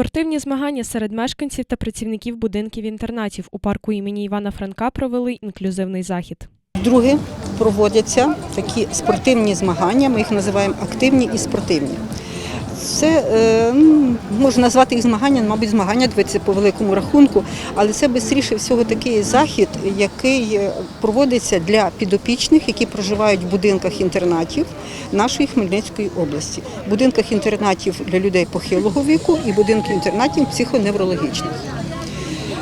Спортивні змагання серед мешканців та працівників будинків інтернатів у парку імені Івана Франка провели інклюзивний захід. Друге проводяться такі спортивні змагання, ми їх називаємо активні і спортивні. Це е, можна назвати їх змагання, мабуть, змагання дивитися по великому рахунку, але це швидше всього такий захід, який е, проводиться для підопічних, які проживають в будинках інтернатів нашої Хмельницької області, будинках інтернатів для людей похилого віку і будинків інтернатів психоневрологічних.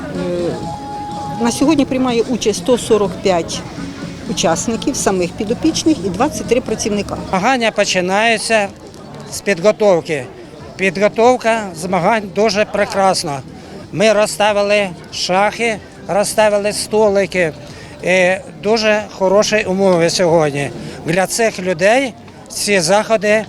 Е, На сьогодні приймає участь 145 учасників, самих підопічних і 23 працівника. Змагання починаються з підготовки. Підготовка змагань дуже прекрасна. Ми розставили шахи, розставили столики. І дуже хороші умови сьогодні. Для цих людей ці заходи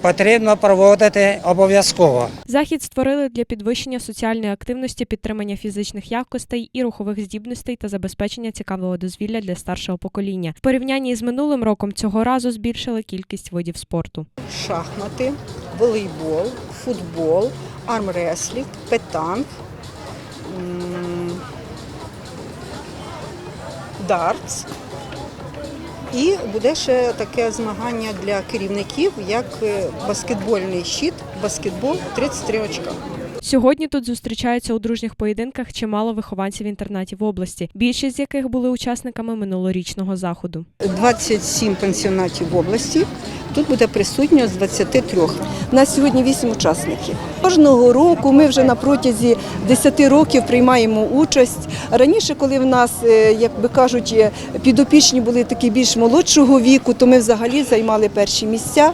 потрібно проводити обов'язково. Захід створили для підвищення соціальної активності, підтримання фізичних якостей і рухових здібностей та забезпечення цікавого дозвілля для старшого покоління. В порівнянні з минулим роком цього разу збільшили кількість видів спорту. Шахмати, волейбол, футбол, армреслінг, петанг, м, дартс. І буде ще таке змагання для керівників, як е, баскетбольний щит, баскетбол 33 очка. Сьогодні тут зустрічаються у дружніх поєдинках чимало вихованців інтернатів області, більшість з яких були учасниками минулорічного заходу. 27 пенсіонатів в області. Тут буде присутньо з 23. У нас сьогодні вісім учасників. Кожного року ми вже на протязі 10 років приймаємо участь. Раніше, коли в нас, е, як би кажуть, підопічні були такі більш молодшого віку, то ми взагалі займали перші місця.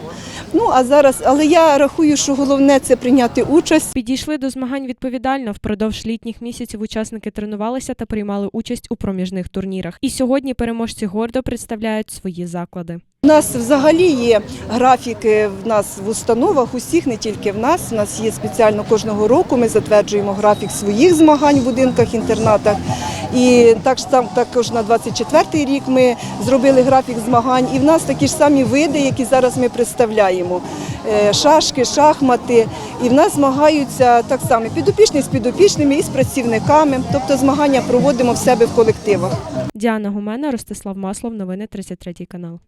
Ну а зараз, але я рахую, що головне це прийняти участь. Підійшли до змагань відповідально. Впродовж літніх місяців учасники тренувалися та приймали участь у проміжних турнірах. І сьогодні переможці гордо представляють свої заклади. У нас взагалі є графіки в нас в установах, усіх, не тільки в нас. У нас є спеціально кожного року. Ми затверджуємо графік своїх змагань в будинках, інтернатах. І так там також на 24-й рік ми зробили графік змагань. І в нас такі ж самі види, які зараз ми представляємо. Е, Шашки, шахмати. І в нас змагаються так само підопічні з підопічними і з працівниками. Тобто змагання проводимо в себе в колективах. Діана Гумена, Ростислав Маслов. Новини 33 канал.